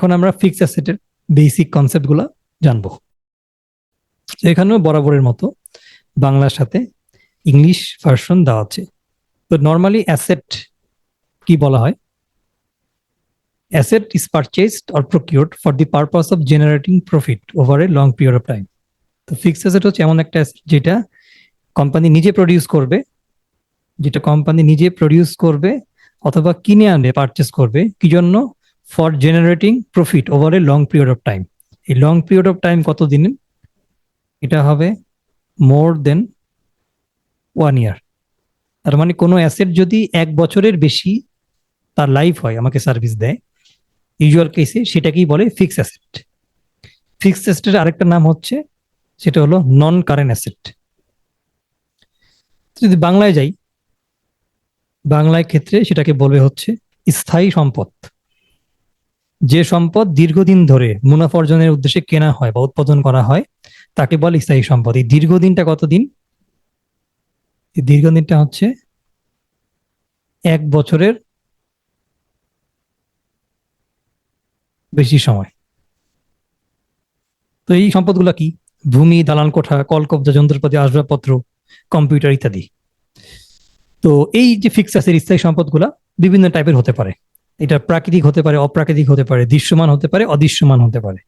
এখন আমরা fixed অ্যাসেটের basic কনসেপ্টগুলো জানব। এখানেও বরাবরের মতো বাংলার সাথে ইংলিশ ভার্সন দেওয়া আছে। তো নর্মালি অ্যাসেট কি বলা হয়? Asset is purchased or procured for the purpose of generating profit over a long period of time তো ফিক্সড অ্যাসেট হচ্ছে এমন একটা যেটা কোম্পানি নিজে প্রডিউস করবে, যেটা কোম্পানি নিজে প্রডিউস করবে অথবা কিনে আনবে পারচেস করবে। কি জন্য for generating profit over a long period of time এই লং পিরিয়ড অফ টাইম কত দিন? এটা হবে মোর দেন ওয়ান ইয়ার তার মানে কোনো অ্যাসেট যদি এক বছরের বেশি তার লাইফ হয়, আমাকে সার্ভিস দেয় ইউজুয়াল কেসে সেটাকেই বলে ফিক্স অ্যাসেট ফিক্সড অ্যাসেটের আরেকটা নাম হচ্ছে, সেটা হলো নন কারেন্ট অ্যাসেট যদি বাংলায় যাই, বাংলায় ক্ষেত্রে সেটাকে বলবে হচ্ছে স্থায়ী সম্পদ। যে সম্পদ দীর্ঘদিন ধরে মুনাফা অর্জনের উদ্দেশ্যে কেনা হয় বা উৎপাদন করা হয়, তাকে বলে স্থায়ী সম্পদ। এই দীর্ঘদিনটা কতদিন? দীর্ঘদিনটা হচ্ছে এক বছরের বেশি সময়। তো এই সম্পদগুলো কি? ভূমি দালান কোঠা, কলকব্জা, যন্ত্রপাতি, আসবাবপত্র, কম্পিউটার ইত্যাদি। তো এই যে ফিক্স আছে স্থায়ী সম্পদগুলা বিভিন্ন টাইপের হতে পারে। এটা প্রাকৃতিক হতে পারে, অপ্রাকৃতিক হতে পারে, দৃশ্যমান হতে পারে, অদৃশ্যমান হতে পারে।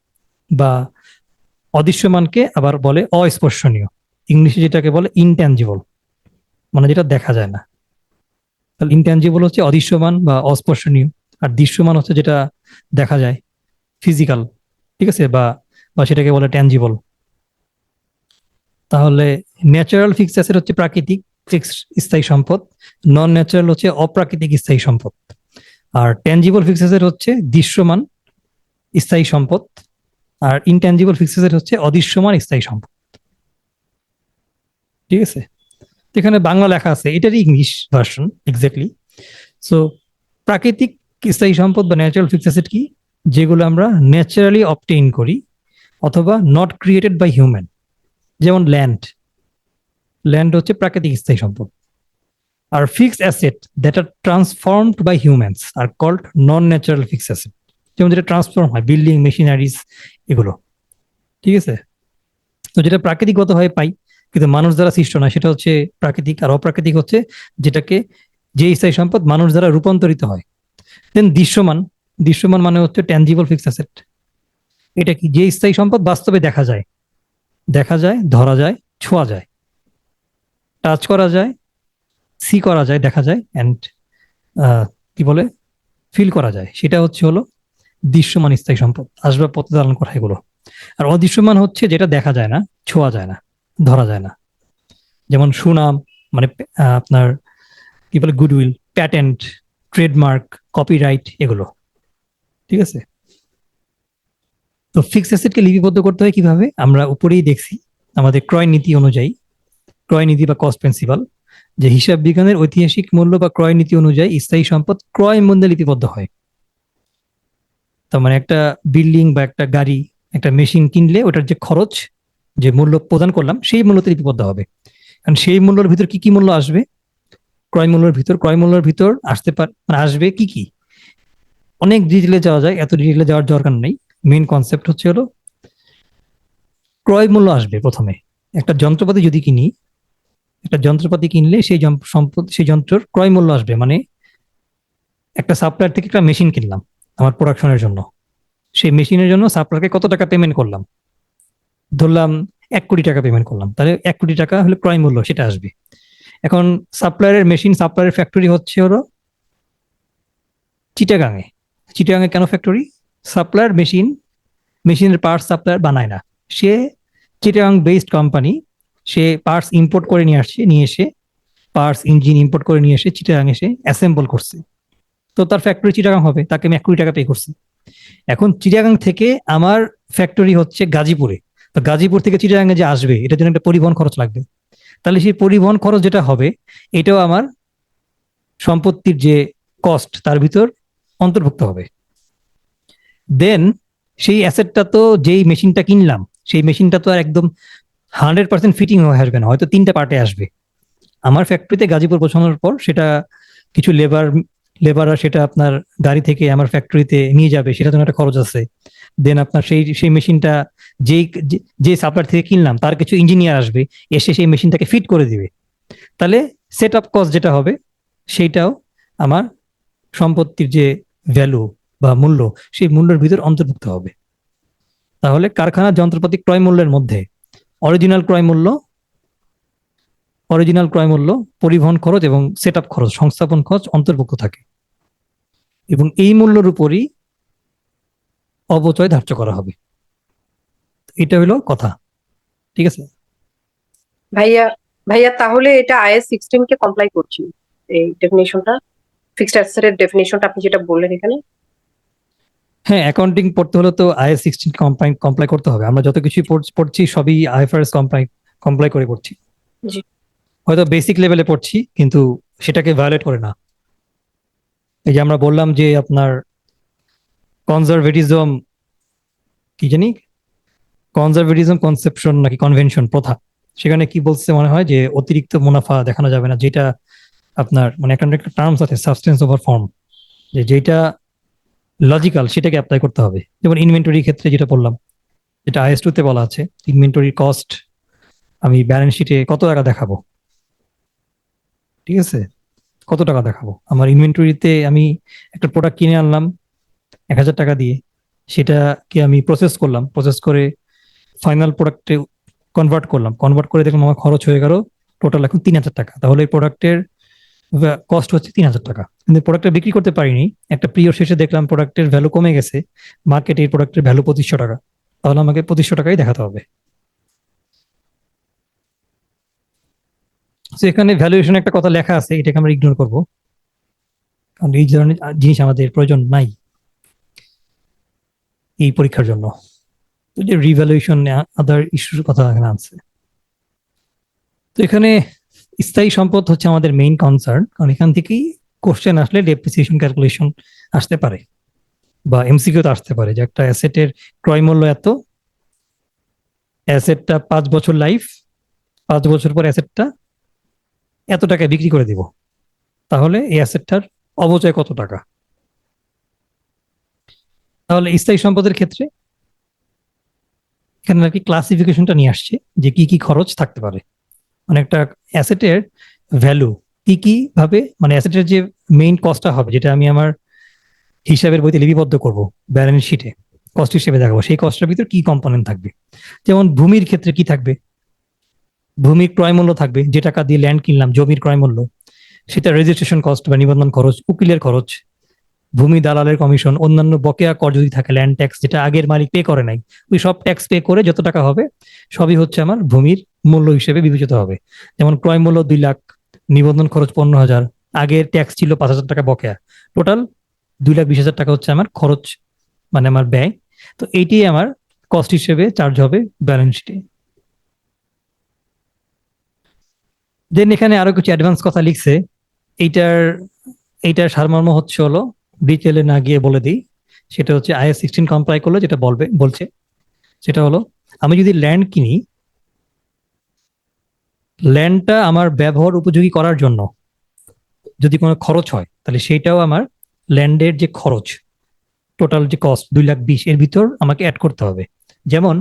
বা অদৃশ্যমানকে আবার বলে অস্পর্শনীয়। ইংলিশে যেটাকে বলে ইনট্যাঞ্জিবল মানে যেটা দেখা যায় না। তাহলে ইনট্যাঞ্জিবল হচ্ছে অদৃশ্যমান বা অস্পর্শনীয়, আর দৃশ্যমান হচ্ছে যেটা দেখা যায় ফিজিক্যাল ঠিক আছে? বা বা সেটাকে বলে ট্যাঞ্জিবল তাহলে ন্যাচারাল ফিক্স অ্যাসেট হচ্ছে প্রাকৃতিক ফিক্সড স্থায়ী সম্পদ নন ন্যাচারাল হচ্ছে অপ্রাকৃতিক স্থায়ী সম্পদ। আর ট্যাঞ্জিবল ফিক্স অ্যাসেট হচ্ছে দৃশ্যমান স্থায়ী সম্পদ, আর ইনট্যাঞ্জিবল ফিক্স অ্যাসেট হচ্ছে অদৃশ্যমান স্থায়ী সম্পদ। ঠিক আছে? এখানে বাংলা লেখা আছে, এটারই ইংলিশ ভার্সন এক্স্যাক্টলি সো প্রাকৃতিক স্থায়ী সম্পদ বা ন্যাচারাল ফিক্স অ্যাসেট কি? যেগুলো আমরা ন্যাচারালি অবটেইন করি, অথবা নট ক্রিয়েটেড বাই হিউম্যান যেমন ল্যান্ড ল্যান্ড হচ্ছে প্রাকৃতিক স্থায়ী সম্পদ। আর fixed asset that are transformed by humans are called non natural fix asset যেমন যেটা ট্রান্সফর্ম হয় বিল্ডিং মেশিনারিজ এগুলো। ঠিক আছে? তো যেটা প্রাকৃতিকগতভাবে পাই, কিন্তু মানুষ দ্বারা সৃষ্ট না সেটা হচ্ছে প্রাকৃতিক আর অপ্রাকৃতিক হচ্ছে যেটাকে যে স্থায়ী সম্পদ মানুষ দ্বারা রূপান্তরিত হয়। দেন দৃশ্যমান দৃশ্যমান মানে হচ্ছে ট্যাঞ্জিবল ফিক্স অ্যাসেট এটা কি? যে স্থায়ী সম্পদ বাস্তবে দেখা যায়। দেখা যায়, ধরা যায়, ছোঁয়া যায়। টাচ করা যায় সি করা যায়, দেখা যায় অ্যান্ড কি বলে ফিল করা যায়। সেটা হচ্ছে হলো দৃশ্যমান স্থায়ী সম্পদ, আসবাবপত্র ধারণ করা এগুলো। আর অদৃশ্যমান হচ্ছে যেটা দেখা যায় না, ছোঁয়া যায় না, ধরা যায় না। যেমন সুনাম মানে আপনার কি বলে গুডউইল প্যাটেন্ট ট্রেডমার্ক কপিরাইট এগুলো। ঠিক আছে? তো ফিক্স অ্যাসেটকে লিপিবদ্ধ করতে হয় কীভাবে? আমরা উপরেই দেখছি, আমাদের ক্রয় নীতি অনুযায়ী, ক্রয় নীতি বা কস্ট প্রিন্সিপাল যে হিসাব বিজ্ঞানের ঐতিহাসিক মূল্য বা ক্রয় নীতি অনুযায়ী স্থায়ী সম্পদ ক্রয় মূল্যে লিপিবদ্ধ হয়। তার মানে একটা বিল্ডিং বা একটা গাড়ি, একটা মেশিন কিনলে ওটার যে খরচ, যে মূল্য প্রদান করলাম, সেই মূল্যতে লিপিবদ্ধ হবে। কারণ সেই মূল্যের ভিতর কি কি মূল্য আসবে? ক্রয় মূল্যের ভিতর, ক্রয় মূল্যের ভিতর আসতে পার মানে আসবে কি কি? অনেক ডিটেলে যাওয়া যায়, এত ডিটেলে যাওয়ার দরকার নেই। মেইন কনসেপ্ট হচ্ছে হলো, ক্রয় মূল্য আসবে প্রথমে। একটা যন্ত্রপাতি যদি কিনি একটা যন্ত্রপাতি কিনলে সেই সম্পদ, সেই যন্ত্রের ক্রয় মূল্য আসবে। মানে একটা সাপ্লায়ার থেকে একটা মেশিন কিনলাম আমার প্রোডাকশনের জন্য। সেই মেশিনের জন্য সাপ্লায়ারকে কত টাকা পেমেন্ট করলাম? ধরলাম এক কোটি টাকা পেমেন্ট করলাম। তাহলে এক কোটি টাকা হলে ক্রয় মূল্য সেটা আসবে। এখন সাপ্লায়ারের মেশিন সাপ্লায়ারের ফ্যাক্টরি হচ্ছে হলো চিটাগাঙে। চিটাগাঙে কেন ফ্যাক্টরি সাপ্লায়ার মেশিন, মেশিনের পার্টস সাপ্লায়ার বানায় না। সে চিটাগাং বেসড কোম্পানি সে পার্টস ইম্পোর্ট করে নিয়ে আসছে, নিয়ে এসে পার্টস ইঞ্জিন ইম্পোর্ট করে নিয়ে এসে চিটাগাং এসে অ্যাসেম্বল করছে। তো তার ফ্যাক্টরি চিটাগাং হবে, তাকে আমি এক কোটি টাকা পে করছি। এখন চিটাগাং থেকে আমার ফ্যাক্টরি হচ্ছে গাজীপুরে। তো গাজীপুর থেকে চিটাগাঙে যে আসবে, এটার জন্য একটা পরিবহন খরচ লাগবে। তাহলে সেই পরিবহন খরচ যেটা হবে, এটাও আমার সম্পত্তির যে কস্ট তার ভিতর অন্তর্ভুক্ত হবে। দেন সেই অ্যাসেটটা তো যেই মেশিনটা কিনলাম, সেই মেশিনটা তো আর একদম হান্ড্রেড পার্সেন্ট ফিটিং হয়ে আসবে না, হয়তো তিনটা পার্টে আসবে। আমার ফ্যাক্টরিতে গাজীপুর পৌঁছানোর পর সেটা কিছু লেবার লেবাররা সেটা আপনার গাড়ি থেকে আমার ফ্যাক্টরিতে নিয়ে যাবে সেটা একটা খরচ আছে। দেন আপনার সেই সেই মেশিনটা যেই, যে- সাপ্লায়ার থেকে কিনলাম, তার কিছু ইঞ্জিনিয়ার আসবে, এসে সেই মেশিনটাকে ফিট করে দিবে। তাহলে সেট আপ কস্ট যেটা হবে, সেইটাও আমার সম্পত্তির যে ভ্যালু বা মূল্য, সেই মূল্যের ভিতর অন্তর্ভুক্ত হবে। তাহলে কারখানার যন্ত্রপাতি ক্রয় মূল্যের মধ্যে অরিজিনাল ক্রয় মূল্য অরিজিনাল ক্রয় মূল্য, পরিবহন খরচ এবং সেট খরচ, সংস্থাপন খরচ অন্তর্ভুক্ত থাকে। এবং এই মূল্যের উপরই অবচয় ধার্য করা হবে। এটা হলো কথা। ঠিক আছে? ভাইয়া ভাইয়া, তাহলে এটা আইএস সিক্সটিন কে কমপ্লাই করছি। এই ডেফিনেশনটা ফিক্সড অ্যাসেটের ডেফিনেশনটা আপনি যেটা বললেন এখানে হ্যাঁ অ্যাকাউন্টিং পড়তে হলে তো আইএস সিক্সটিন কমপ্লাই কমপ্লাই করতে হবে। আমরা যত কিছু পড়ছি সবই আইএফআরএস কমপ্লাই কমপ্লাই করে পড়ছি। হয়তো বেসিক লেভেলে পড়ছি কিন্তু সেটাকে ভায়োলেট করে না। এই যে আমরা বললাম যে আপনার কনজারভেটিজম কি জানি? কনজারভেটিজম কনসেপশন নাকি কনভেনশন প্রথা। সেখানে কি বলছে মনে হয় যে অতিরিক্ত মুনাফা দেখানো যাবে না যেটা আপনার মানে একটা একটা টার্মস আছে সাবস্টেন্স ওভার ফর্ম যে যেটা লজিক্যাল সেটাকে অ্যাপ্লাই করতে হবে। যেমন ইনভেন্টরির ক্ষেত্রে যেটা বললাম, যেটা আইএস টুতে বলা আছে ইনভেন্টরির কস্ট আমি ব্যালেন্স শিটে কত টাকা দেখাবো? ঠিক আছে? কত টাকা দেখাবো? আমার ইনভেন্টরিতে আমি একটা প্রোডাক্ট কিনে আনলাম, এক হাজার টাকা দিয়ে, সেটাকে আমি প্রসেস করলাম প্রসেস করে ফাইনাল প্রোডাক্টে কনভার্ট করলাম। কনভার্ট করে দেখলাম আমার খরচ হয়ে গেল টোটাল এখন তিন হাজার টাকা। তাহলে এই প্রোডাক্টের কস্ট হচ্ছে তিন হাজার টাকা। কিন্তু প্রোডাক্টটা বিক্রি করতে পারিনি, একটা প্রিয় শেষে দেখলাম প্রোডাক্টের ভ্যালু কমে গেছে মার্কেটে এই প্রোডাক্টের ভ্যালু পঁচিশশো টাকা। তাহলে আমাকে পঁচিশশো টাকাই দেখাতে হবে। এখানে ভ্যালুয়েশন একটা কথা লেখা আছে, এটাকে আমরা ইগনোর করব। কারণ এই ধরনের জিনিস আমাদের প্রয়োজন নাই এই পরীক্ষার জন্য। রিভ্যালুয়েশন আদার ইস্যুর কথা এখানে আছে তো এখানে স্থায়ী সম্পদ হচ্ছে আমাদের মেইন কনসার্ন কারণ এখান থেকেই কোশ্চেন আসলে ডেপ্রিসিয়েশন ক্যালকুলেশন আসতে পারে বা এমসিকিউ তো আসতে পারে, যে একটা অ্যাসেটের ক্রয় মূল্য এত অ্যাসেটটা পাঁচ বছর লাইফ পাঁচ বছর পর অ্যাসেটটা এত টাকায় বিক্রি করে দিব, তাহলে এই অ্যাসেটটার অবচয় কত টাকা? তাহলে স্থায়ী সম্পদের ক্ষেত্রে এখানে আর কি ক্লাসিফিকেশনটা নিয়ে আসছে, যে কি কি খরচ থাকতে পারে। একটা অ্যাসেটের ভ্যালু কি কি ভাবে মানে অ্যাসেটের যে মেইন কস্টটা হবে, যেটা আমি আমার হিসাবের বইতে লিপিবদ্ধ করব ব্যালেন্স শিটে কস্ট হিসেবে দেখাবো, সেই কস্টের ভিতর কি কম্পোনেন্ট থাকবে? যেমন ভূমির ক্ষেত্রে কি থাকবে? ভূমির ক্রয় মূল্য থাকবে, যে টাকা দিয়ে ল্যান্ড কিনলাম, জমির ক্রয় মূল্য, সেটা রেজিস্ট্রেশন কস্ট বা নিবন্ধন খরচ, উকিলের খরচ ভূমি দালালের কমিশন, অন্যান্য বকেয়া কর যদি থাকে ল্যান্ড ট্যাক্স যেটা আগের মালিক পে করে নাই, ওই সব ট্যাক্স পে করে যত টাকা হবে, সবই হচ্ছে আমার ভূমির মূল্য হিসেবে বিবেচিত হবে। যেমন ক্রয় মূল্য দুই লাখ, নিবন্ধন খরচ পনেরো হাজার, আগের ট্যাক্স ছিল পাঁচ হাজার টাকা বকেয়া। টোটাল দুই লাখ বিশ হাজার টাকা হচ্ছে আমার খরচ মানে আমার ব্যয়। তো এইটি আমার কস্ট হিসেবে চার্জ হবে ব্যালেন্স শিটে দেন এখানে আরও কিছু অ্যাডভান্স কথা লিখছে। এইটার এইটার সারমর্ম হচ্ছে হলো ডিটেলে না গিয়ে বলে দিই। সেটা হচ্ছে আইএস সিক্সটিন কমপ্লাই করলে, যেটা বলবে, বলছে। সেটা হলো, আমি যদি ল্যান্ড কিনি ল্যান্ডটা আমার ব্যবহার উপযোগী করার জন্য যদি কোনো খরচ হয়, তাহলে সেইটাও আমার ল্যান্ডের যে খরচ টোটাল যে কস্ট দুই লাখ বিশ, এর ভিতর আমাকে অ্যাড করতে হবে। যেমন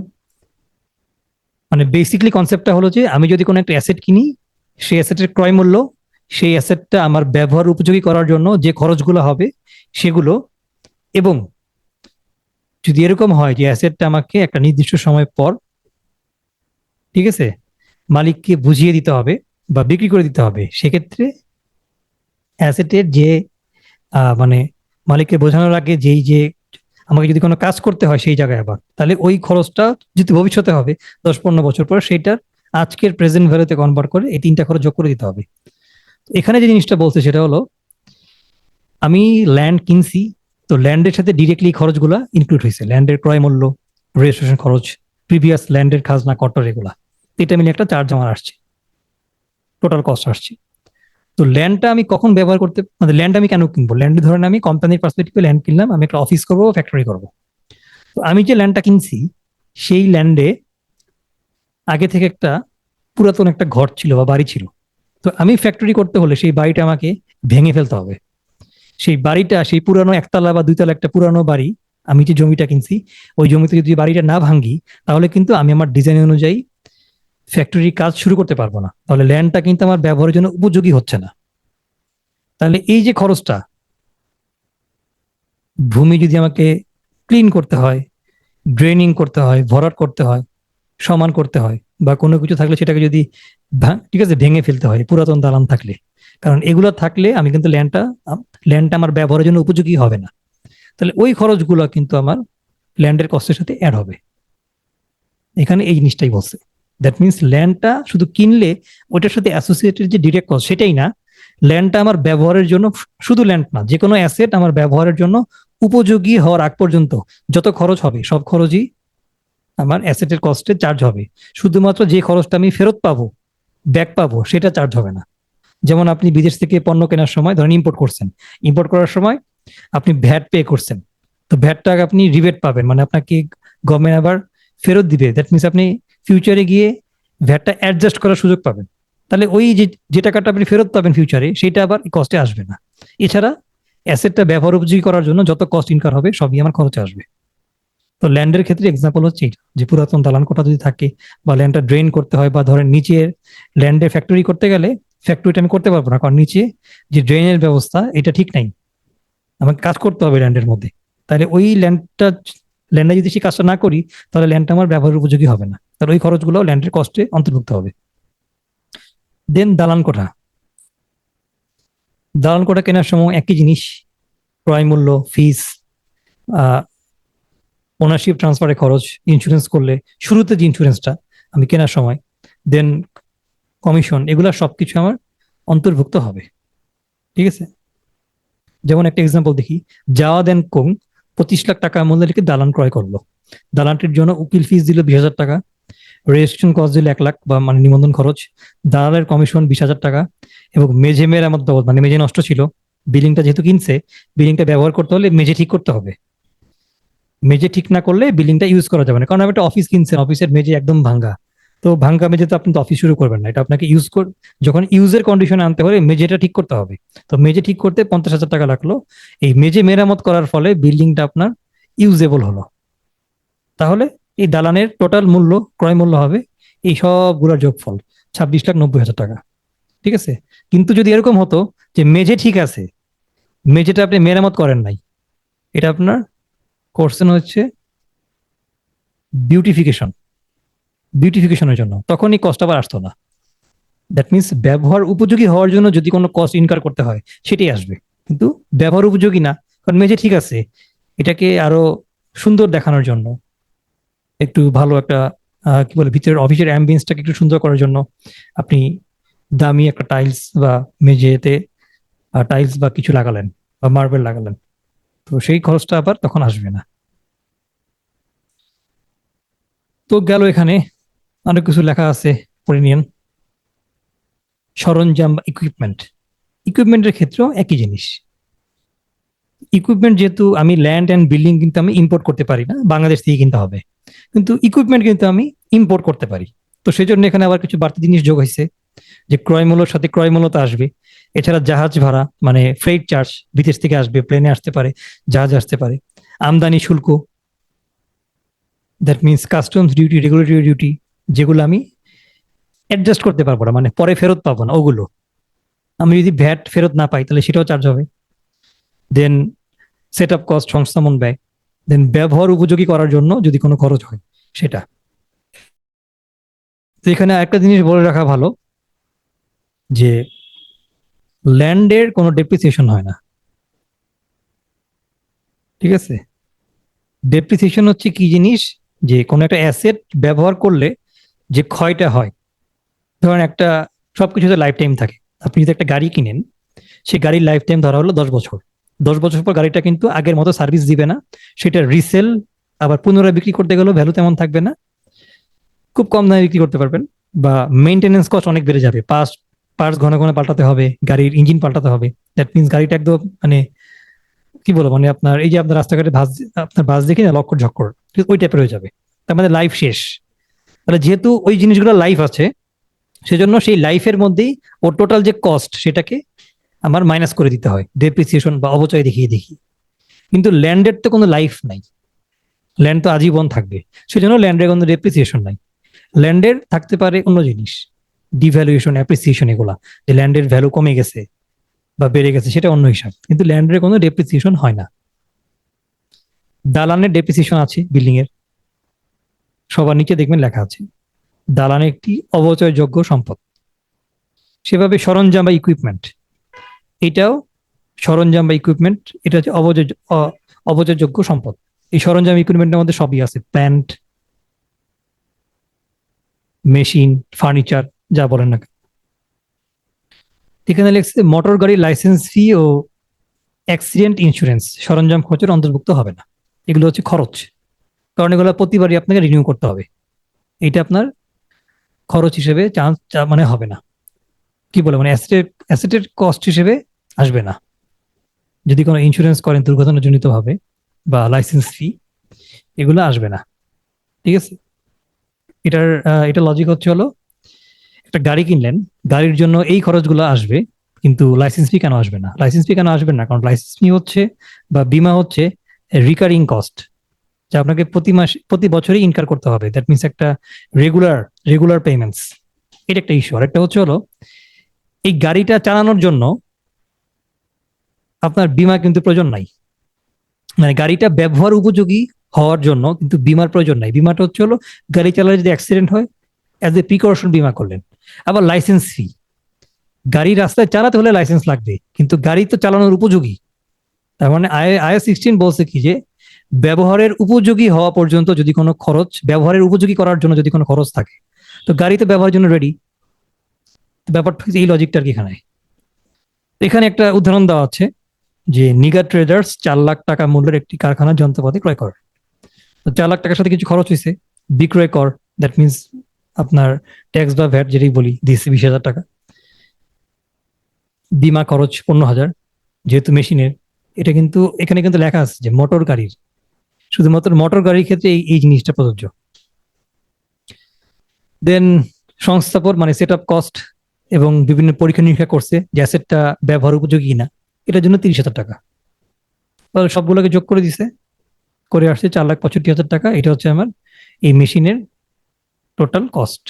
মানে বেসিকলি কনসেপ্টটা হলো যে, আমি যদি কোনো একটা অ্যাসেট কিনি, সেই অ্যাসেটের ক্রয় মূল্য, সেই অ্যাসেটটা আমার ব্যবহার উপযোগী করার জন্য যে খরচগুলো হবে সেগুলো এবং যদি এরকম হয় যে অ্যাসেটটা আমাকে একটা নির্দিষ্ট সময় পর, ঠিক আছে, মালিককে বুঝিয়ে দিতে হবে বা বিক্রি করে দিতে হবে, সেক্ষেত্রে অ্যাসেটের যে মানে মালিককে বোঝানোর আগে যেই যে আমাকে যদি কোনো কাজ করতে হয় সেই জায়গায় আবার, তাহলে ওই খরচটা যদি ভবিষ্যতে হবে, দশ পনেরো বছর পর সেইটার আজকের প্রেজেন্ট ভ্যালুতে কনভার্ট করে এই তিনটা খরচ যোগ করে দিতে হবে। এখানে যে জিনিসটা বলছে সেটা হলো আমি ল্যান্ড কিনছি, তো ল্যান্ডের সাথে ডিরেক্টলি খরচগুলা ইনক্লুড হয়েছে। ল্যান্ডের ক্রয় মূল্য রেজিস্ট্রেশন খরচ প্রিভিয়াস ল্যান্ডের খাজনা কটর এগুলা। এটা মিলে একটা চার্জ আমার আসছে। টোটাল কস্ট আসছে। তো ল্যান্ডটা আমি কখন ব্যবহার করতে মানে ল্যান্ড আমি কেন কিনবো? ল্যান্ড ধরেন আমি কোম্পানির পার্সপেক্টিভে ল্যান্ড কিনলাম, আমি একটা অফিস করব ফ্যাক্টরি করব। তো আমি যে ল্যান্ডটা কিনছি, সেই ল্যান্ডে আগে থেকে একটা পুরাতন একটা ঘর ছিল বা বাড়ি ছিল। তো আমি ফ্যাক্টরি করতে হলে সেই বাড়িটা আমাকে ভেঙে ফেলতে হবে। সেই বাড়িটা, সেই পুরানো একতলা বা দুইতলা একটা পুরানো বাড়ি, আমি যে জমিটা কিনছি, ওই জমিতে যদি বাড়িটা না ভাঙ্গি, তাহলে কিন্তু আমি আমার ডিজাইন অনুযায়ী ফ্যাক্টরি কাজ শুরু করতে পারব না। তাহলে ল্যান্ডটা কিন্তু আমার ব্যবহারের জন্য উপযোগী হচ্ছে না। তাহলে এই যে খরচটা, ভূমি যদি আমাকে ক্লিন করতে হয় ড্রেনিং করতে হয়, ভরাট করতে হয়, সমান করতে হয়, বা কোনো কিছু থাকলে সেটাকে যদি ঠিক আছে, ভেঙে ফেলতে হয়, পুরাতন দালান থাকলে। কারণ এগুলো থাকলে আমি কিন্তু ল্যান্ডটা ল্যান্ডটা আমার ব্যবহারের জন্য উপযোগী হবে না। তাহলে ওই খরচগুলো কিন্তু আমার ল্যান্ডের কস্টের সাথে অ্যাড হবে। এখানে এই জিনিসটাই বলছে। দ্যাট মিনস ল্যান্ডটা শুধু কিনলে ওইটার সাথে অ্যাসোসিয়েটেড যে ডিরেক্ট কস্ট সেটাই না ল্যান্ডটা আমার ব্যবহারের জন্য শুধু ল্যান্ড না, যে কোনো অ্যাসেট আমার ব্যবহারের জন্য উপযোগী হওয়ার আগ পর্যন্ত যত খরচ হবে, সব খরচই আমার অ্যাসেটের কস্টে চার্জ হবে। শুধুমাত্র যে খরচটা আমি ফেরত পাবো ব্যাক পাবো, সেটা চার্জ হবে না। যেমন আপনি বিদেশ থেকে পণ্য কেনার সময়, ধরেন ইম্পোর্ট করছেন। ইম্পোর্ট করার সময় আপনি ভ্যাট পে করছেন। তো ভ্যাটটা আপনি রিবেট পাবেন মানে আপনাকে গভর্নমেন্ট আবার ফেরত দিবে। দ্যাট মিনস আপনি ফিউচারে গিয়ে ভ্যাটটা অ্যাডজাস্ট করার সুযোগ পাবেন। তাহলে ওই যে যে টাকাটা আপনি ফেরত পাবেন ফিউচারে সেটা আবার কস্টে আসবে না। এছাড়া অ্যাসেটটা ব্যবহার উপযোগী করার জন্য যত কস্ট ইনকার হবে, সবই আমার খরচে আসবে। তো ল্যান্ডের ক্ষেত্রে এক্সাম্পল হচ্ছে এটা যে পুরাতন দালান কোটা যদি থাকে বা ল্যান্ডটা ড্রেন করতে হয় বা ধরেন নিচের ল্যান্ডে ফ্যাক্টরি করতে গেলে ফ্যাক্টরিটা আমি করতে পারব না, কারণ নিচে যে ড্রেনের ব্যবস্থা, এটা ঠিক নাই। আমাকে কাজ করতে হবে ল্যান্ডের মধ্যে। তাহলে ওই ল্যান্ডটা ল্যান্ডে যদি সেই কাজটা না করি, তাহলে ল্যান্ডটা আমার ব্যবহার উপযোগী হবে না। তাহলে ওই খরচগুলো ল্যান্ডের কস্টে অন্তর্ভুক্ত হবে। দেন দালান কোঠা। দালান কোঠা কেনার সময় একই জিনিস, ক্রয় মূল্য ফিস ওনারশিপ ট্রান্সফারের খরচ ইন্স্যুরেন্স করলে, শুরুতে যে ইন্স্যুরেন্সটা আমি কেনার সময় দেন কমিশন, এগুলা সবকিছু আমার অন্তর্ভুক্ত হবে। ঠিক আছে? যেমন একটা এক্সাম্পল দেখি, যাওয়া দেন কোং পঁচিশ লাখ টাকা মূল্যের একটি দালান ক্রয় করল। দালানটির জন্য উকিল ফিস দিল বিশ হাজার টাকা রেজিস্ট্রেশন কস্ট দিল এক লাখ বা মানে নিবন্ধন খরচ, দালালের কমিশন বিশ হাজার টাকা এবং মেঝে মেরামত বাবদ মানে মেঝে নষ্ট ছিল, বিলিংটা যেহেতু কিনছে, বিলিংটা ব্যবহার করতে হলে মেঝে ঠিক করতে হবে। মেঝে ঠিক না করলে বিলিংটা ইউজ করা যাবে না, কারণ আমি একটা অফিস কিনছেন অফিসের মেঝে একদম ভাঙ্গা। তো ভাঙ্গা মেঝে তো আপনি তো অফিস শুরু করবেন না। এটা আপনাকে ইউজ কর যখন ইউজের কন্ডিশনে আনতে হলে মেঝেটা ঠিক করতে হবে। তো মেঝে ঠিক করতে পঞ্চাশ হাজার টাকা লাগল। এই মেঝে মেরামত করার ফলে বিল্ডিংটা আপনার ইউজেবল হলো। তাহলে এই দালানের টোটাল মূল্য, ক্রয় মূল্য হবে এই সবগুলোর যোগফল, ছাব্বিশ লাখ নব্বই হাজার টাকা। ঠিক আছে? কিন্তু যদি এরকম হতো যে মেঝে ঠিক আছে, মেঝেটা আপনি মেরামত করেন নাই, এটা আপনার করছেন হচ্ছে বিউটিফিকেশন বিউটিফিকেশনের জন্য তখন এই কষ্ট আবার আসতো না। দ্যাট মিনস ব্যবহার উপযোগী হওয়ার জন্য যদি কোনো কস্ট ইনকার করতে হয়, সেটাই আসবে। কিন্তু ব্যবহার উপযোগী না, কারণ মেঝে ঠিক আছে, এটাকে আরও সুন্দর দেখানোর জন্য, একটু ভালো একটা কি বলে, ভিতরের অফিসের অ্যাম্বিয়েন্সটাকে একটু সুন্দর করার জন্য আপনি দামি একটা টাইলস বা মেঝেতে টাইলস বা কিছু লাগালেন, বা মার্বেল লাগালেন, তো সেই খরচটা আবার তখন আসবে না। তো গেল এখানে অনেক কিছু লেখা আছে, পড়ে নিন সরঞ্জাম বা ইকুইপমেন্ট ইকুইপমেন্টের ক্ষেত্রেও একই জিনিস। ইকুইপমেন্ট যেহেতু আমি ল্যান্ড অ্যান্ড বিল্ডিং কিন্তু আমি ইম্পোর্ট করতে পারি না, বাংলাদেশ থেকে কিনতে হবে। কিন্তু ইকুইপমেন্ট কিন্তু আমি ইম্পোর্ট করতে পারি। তো সেই জন্য এখানে আবার কিছু বাড়তি জিনিস যোগ হয়েছে, যে ক্রয় মূল্যর সাথে ক্রয় মূল্য তো আসবে। এছাড়া জাহাজ ভাড়া মানে ফ্রেট চার্জ বিদেশ থেকে আসবে প্লেনে আসতে পারে, জাহাজ আসতে পারে। আমদানি শুল্ক that means customs duty regulatory duty যেগুলো আমি অ্যাডজাস্ট করতে পারব না মানে পরে ফেরত পাবো না, ওগুলো। আমি যদি ভ্যাট ফেরত না পাই, তাহলে সেটাও চার্জ হবে। দেন সেট আপ কস্ট সংস্থাপন ব্যয়। দেন ব্যবহার উপযোগী করার জন্য যদি কোনো খরচ হয়, সেটা। তো এখানে একটা জিনিস বলে রাখা ভালো, যে ল্যান্ডের কোনো ডেপ্রিসিয়েশন হয় না। ঠিক আছে? ডেপ্রিসিয়েশন হচ্ছে কি জিনিস? যে কোনো একটা অ্যাসেট ব্যবহার করলে যে ক্ষয়টা হয়। ধরেন একটা, সবকিছুতে লাইফ টাইম থাকে। আপনি যদি একটা গাড়ি কিনেন সেই গাড়ির লাইফ টাইম ধরা হলো দশ বছর। দশ বছর পর গাড়িটা কিন্তু আগের মতো সার্ভিস দিবে না। সেটা রিসেল আবার পুনরায় বিক্রি করতে গেলেও ভ্যালু তেমন থাকবে না। খুব কম দামে বিক্রি করতে পারবেন বা মেনটেনেন্স কস্ট অনেক বেড়ে যাবে। পার্টস পার্টস ঘন ঘন পাল্টাতে হবে, গাড়ির ইঞ্জিন পাল্টাতে হবে। দ্যাট মিনস গাড়িটা একদম মানে কি বলব মানে আপনার, এই যে আপনার রাস্তাঘাটে বাস, আপনার বাস দেখি না, লক্কর ঝক্কর, ওই টাইপের হয়ে যাবে। তার মানে লাইফ শেষ। তাহলে যেহেতু ওই জিনিসগুলো লাইফ আছে, সেজন্য সেই লাইফের মধ্যেই ওর টোটাল যে কস্ট সেটাকে আমার মাইনাস করে দিতে হয়। ডেপ্রিসিয়েশন বা অবচয় দেখিয়ে দেখি কিন্তু ল্যান্ডের তো কোনো লাইফ নাই। ল্যান্ড তো আজীবন থাকবে। সেজন্য ল্যান্ডের কোনো ডেপ্রিসিয়েশন নাই। ল্যান্ডের থাকতে পারে অন্য জিনিস। ডিভ্যালুয়েশন অ্যাপ্রিসিয়েশন এগুলা। যে ল্যান্ডের ভ্যালু কমে গেছে বা বেড়ে গেছে, সেটা অন্য হিসাব। কিন্তু ল্যান্ডের কোনো ডেপ্রিসিয়েশন হয় না। দালানের ডেপ্রিসিয়েশন আছে বিল্ডিং এর। সবার নিচে দেখবেন লেখা আছে দালান একটি অবচয়যোগ্য সম্পদ। সেভাবে সরঞ্জাম বা ইকুইপমেন্ট এটাও সরঞ্জাম বা ইকুইপমেন্ট এটা হচ্ছে অবচয় অবচয়যোগ্য সম্পদ। এই সরঞ্জাম ইকুইপমেন্টের মধ্যে সবই আছে প্ল্যান্ট মেশিন, ফার্নিচার, যা বলেন না এখানে লেখছে মোটর গাড়ির লাইসেন্স ফি ও অ্যাক্সিডেন্ট ইন্স্যুরেন্স সরঞ্জাম খরচের অন্তর্ভুক্ত হবে না। এগুলো হচ্ছে খরচ। কারণ এগুলো প্রতিবারই আপনাকে রিনিউ করতে হবে। এটা আপনার খরচ হিসেবে চান্স মানে হবে না। কি বলে মানে অ্যাসেটের কস্ট হিসেবে আসবে না। যদি কোনো ইন্স্যুরেন্স করেন দুর্ঘটনাজনিত ভাবে বা লাইসেন্স ফি এগুলো আসবে না। ঠিক আছে? এটার এটা লজিক হচ্ছে হলো, একটা গাড়ি কিনলেন, গাড়ির জন্য এই খরচগুলো আসবে, কিন্তু লাইসেন্স ফি কেন আসবে না? লাইসেন্স ফি কেন আসবে না? কারণ লাইসেন্স ফি হচ্ছে বা বিমা হচ্ছে রিকারিং কস্ট যা আপনাকে প্রতি মাস, প্রতি বছরই ইনকার করতে হবে। দ্যাট মিনস একটা রেগুলার রেগুলার পেমেন্টস এটা একটা ইস্যু আর একটা হচ্ছে হলো, এই গাড়িটা চালানোর জন্য আপনার বিমা কিন্তু প্রয়োজন নাই। মানে গাড়িটা ব্যবহার উপযোগী হওয়ার জন্য কিন্তু বিমার প্রয়োজন নাই। বিমাটা হচ্ছে হলো, গাড়ি চালালে যদি অ্যাক্সিডেন্ট হয় অ্যাজ এ প্রিকশন বিমা করলেন। আবার লাইসেন্স ফি গাড়ি রাস্তায় চালাতে হলে লাইসেন্স লাগবে, কিন্তু গাড়ি তো চালানোর উপযোগী। তার মানে আই আই সিক্সটিন বলছে কি যে ব্যবহারের উপযোগী হওয়া পর্যন্ত যদি কোনো খরচ, ব্যবহারের উপযোগী করার জন্য যদি কোনো খরচ থাকে। তো গাড়ি তো ব্যবহারের জন্য রেডি ব্যাপারটা এই লজিকটা আর কি এখানে। এখানে একটা উদাহরণ দেওয়া আছে যে নিগা ট্রেডার্স চার লাখ টাকা মূল্যের একটি কারখানার যন্ত্রপাতি ক্রয় করে। তো চার লাখ টাকার সাথে কিছু খরচ হয়েছে বিক্রয় কর দ্যাট মিনস আপনার ট্যাক্স বা ভ্যাট যেটাই বলি দিয়েছে বিশ হাজার টাকা। বিমা খরচ পনেরো হাজার, যেহেতু মেশিনের। এটা কিন্তু, এখানে কিন্তু লেখা আছে যে মোটর গাড়ির শুধুমাত্র মোটর গাড়ির ক্ষেত্রে এই জিনিসটা প্রযোজ্য। দেন সংস্থাপন মানে সেট আপ কস্ট এবং বিভিন্ন পরীক্ষা নিরীক্ষা করছে যে অ্যাসেটটা ব্যবহার উপযোগী কিনা। এটার জন্য তিরিশ হাজার টাকা। সবগুলোকে যোগ করে দিছে, করে আসছে চার লাখ পঁয়ষট্টি হাজার টাকা। এটা হচ্ছে আমার এই মেশিনের টোটাল কস্ট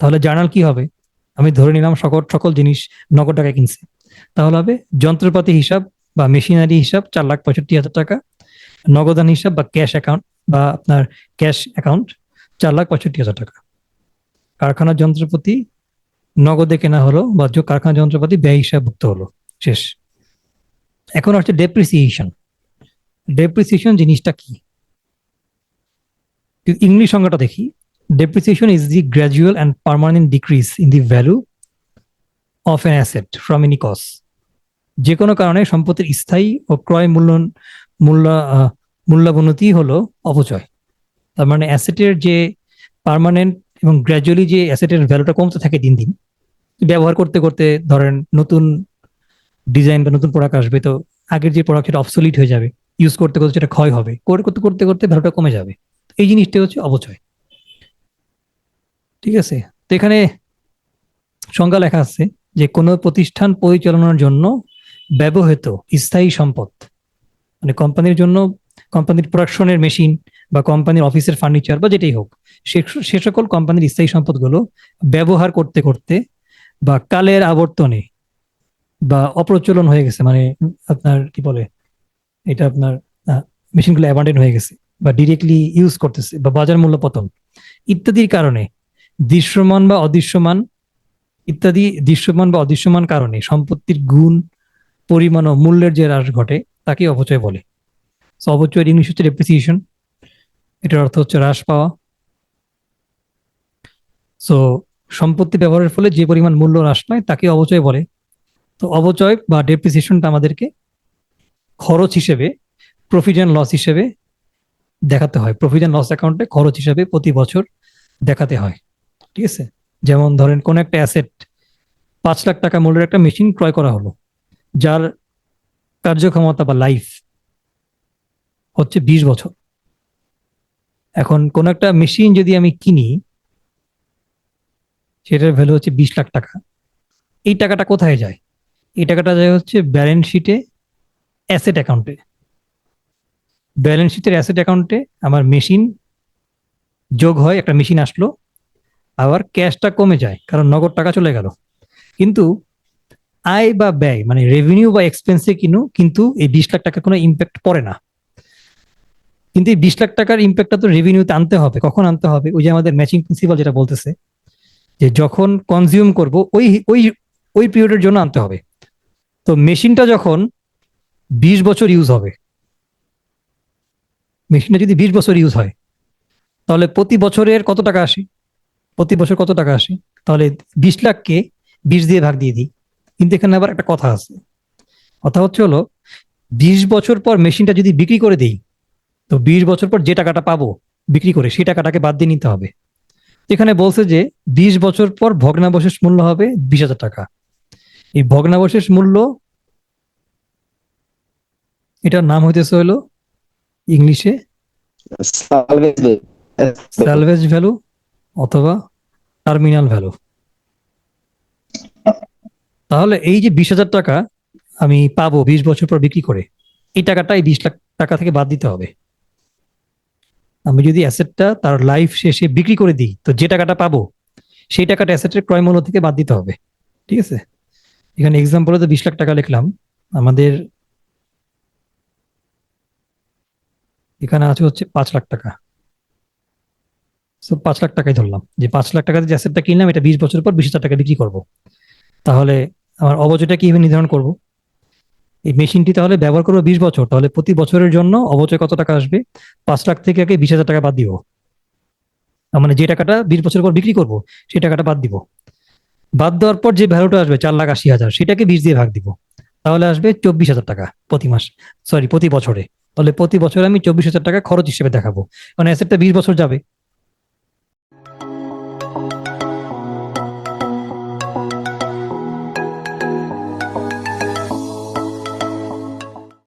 তাহলে জার্নাল কি হবে? আমি ধরে নিলাম সকল সকল জিনিস নগদ টাকা কিনছে। তাহলে হবে যন্ত্রপাতি হিসাব বা মেশিনারি হিসাব চার লাখ পঁয়ষট্টি হাজার টাকা। নগদান হিসাব বা ক্যাশ অ্যাকাউন্ট বা আপনার ক্যাশ অ্যাকাউন্ট চার লাখ পঁয়ষট্টি হাজার টাকা। কারখানার যন্ত্রপাতি নগদে কেনা হলো বা যে কারখানার যন্ত্রপাতি ব্যয় হিসাবভুক্ত হলো। শেষ। এখন হচ্ছে ডেপ্রিসিয়েশন ডেপ্রিসিয়েশন জিনিসটা কি? ইংলিশ সংজ্ঞাটা দেখি। Depreciation is the gradual and permanent decrease in the value of an asset from any cause যে কোনো কারণে সম্পত্তির স্থায়ী ও ক্রয় মূল্য মূল্য মূল্যাবনতি হলো অপচয়। তার মানে অ্যাসেটের যে পার্মানেন্ট এবং গ্র্যাজুয়ালি যে অ্যাসেটের ভ্যালুটা কমতে থাকে দিন দিন, ব্যবহার করতে করতে ধরেন নতুন ডিজাইন বা নতুন প্রোডাক্ট আসবে, তো আগের যে প্রোডাক্ট সেটা অবসলিট হয়ে যাবে ইউজ করতে করতে সেটা ক্ষয় হবে, করে, করতে করতে করতে ভ্যালুটা কমে যাবে। এই জিনিসটা হচ্ছে অবচয় ঠিক আছে? তো এখানে সংজ্ঞা লেখা আছে যে কোনো প্রতিষ্ঠান পরিচালনার জন্য ব্যবহৃত স্থায়ী সম্পদ মানে কোম্পানির জন্য কোম্পানির প্রোডাকশনের মেশিন বা কোম্পানির অফিসের ফার্নিচার বা যেটাই হোক, সে সকল কোম্পানির স্থায়ী সম্পদগুলো ব্যবহার করতে করতে বা কালের আবর্তনে বা অপ্রচলন হয়ে গেছে মানে আপনার কি বলে, এটা আপনার মেশিনগুলো অ্যাবান্ডেন্ট হয়ে গেছে বা ডিরেক্টলি ইউজ করতেছে বা বাজার মূল্য পতন ইত্যাদির কারণে দৃশ্যমান বা অদৃশ্যমান, ইত্যাদি দৃশ্যমান বা অদৃশ্যমান কারণে সম্পত্তির গুণ, পরিমাণ ও মূল্যের যে হ্রাস ঘটে তাকে অপচয় বলে। সো অপচয়ের ইংলিশ হচ্ছে ডেপ্রিসিয়েশন এটার অর্থ হচ্ছে হ্রাস পাওয়া। সো সম্পত্তি ব্যবহারের ফলে যে পরিমাণ মূল্য হ্রাস পায়, তাকে অবচয় বলে। তো অবচয় বা ডেপ্রিসিয়েশনটা আমাদেরকে খরচ হিসেবে প্রফিট অ্যান্ড লস হিসেবে দেখাতে হয়। প্রফিট অ্যান্ড লস অ্যাকাউন্টে খরচ হিসেবে প্রতি বছর দেখাতে হয়। ঠিক আছে? যেমন ধরেন কোন একটা অ্যাসেট পাঁচ লাখ টাকা মূল্যের একটা মেশিন ক্রয় করা হলো, যার কার্যক্ষমতা বা লাইফ হচ্ছে বিশ বছর। এখন কোন একটা মেশিন যদি আমি কিনি, সেটার ভ্যালু হচ্ছে বিশ লাখ টাকা। এই টাকাটা কোথায় যায়? এই টাকাটা যায় হচ্ছে ব্যালেন্স শিটে অ্যাসেট অ্যাকাউন্টে ব্যালেন্স শিটের অ্যাসেট অ্যাকাউন্টে আমার মেশিন যোগ হয়, একটা মেশিন আসলো, আবার ক্যাশটা কমে যায়, কারণ নগদ টাকা চলে গেল। কিন্তু আয় বা ব্যয় মানে রেভিনিউ বা এক্সপেন্সে কিনু, কিন্তু এই বিশ লাখ টাকা কোনো ইম্প্যাক্ট পড়ে না। কিন্তু এই বিশ লাখ টাকার ইম্প্যাক্টটা তো রেভিনিউতে আনতে হবে। কখন আনতে হবে? ওই যে আমাদের ম্যাচিং প্রিন্সিপাল যেটা বলতেছে, যে যখন কনজিউম করব, ওই ওই ওই পিরিয়ডের জন্য আনতে হবে। তো মেশিনটা যখন বিশ বছর ইউজ হবে মেশিনটা যদি বিশ বছর ইউজ হয়, তাহলে প্রতি বছরের কত টাকা আসে? প্রতি বছর কত টাকা আসে? তাহলে বিশ লাখকে বিশ দিয়ে ভাগ দিয়ে দিই। কিন্তু এখানে আবার একটা কথা আছে। কথা হচ্ছে হলো, বিশ বছর পর মেশিনটা যদি বিক্রি করে দিই তো বিশ বছর পর যে টাকাটা পাবো বিক্রি করে সেই টাকাটাকে বাদ দিয়ে নিতে হবে। এখানে বলছে যে বিশ বছর পর ভগ্নাবশেষ মূল্য হবে বিশ হাজার টাকা। এই ভগ্নাবশেষ মূল্য এটার নাম হইতেছে হলো ইংলিশে. স্যালভেজ ভ্যালু অথবা টার্মিনাল ভ্যালু তাহলে এই যে বিশ হাজার টাকা আমি পাবো বিশ বছর পর বিক্রি করে এই টাকাটাই বিশ লাখ টাকা থেকে বাদ দিতে হবে। আমি যদি অ্যাসেটটা তার লাইফ শেষে বিক্রি করে দিই, তো যে টাকাটা পাবো, সেই টাকাটা অ্যাসেটের ক্রয় মূল্য থেকে বাদ দিতে হবে। ঠিক আছে? এখানে এক্সাম্পলে তো বিশ লাখ টাকা লিখলাম। আমাদের এখানে আছে হচ্ছে পাঁচ লাখ টাকা। পাঁচ লাখ টাকাই ধরলাম। যে পাঁচ লাখ টাকাতে যে অ্যাসেটটা কিনলাম, এটা বিশ বছর পর বিশ হাজার টাকা বিক্রি করব। তাহলে আমার অবচয়টা কীভাবে নির্ধারণ করব? এই মেশিনটি তাহলে ব্যবহার করব বিশ বছর। তাহলে প্রতি বছরের জন্য অবচয় কত টাকা আসবে? পাঁচ লাখ থেকে আগে বিশ হাজার টাকা বাদ দিব। মানে যে টাকাটা বিশ বছর পর বিক্রি করব, সেই টাকাটা বাদ দিব। বাদ দেওয়ার পর যে ভ্যালুটা আসবে, চার লাখ আশি হাজার, সেটাকে বিশ দিয়ে ভাগ দিব। তাহলে আসবে চব্বিশ হাজার টাকা প্রতি মাস সরি প্রতি বছরে। তাহলে প্রতি বছরে আমি চব্বিশ হাজার টাকা খরচ হিসেবে দেখাবো। কারণ অ্যাসেটটা বিশ বছর যাবে।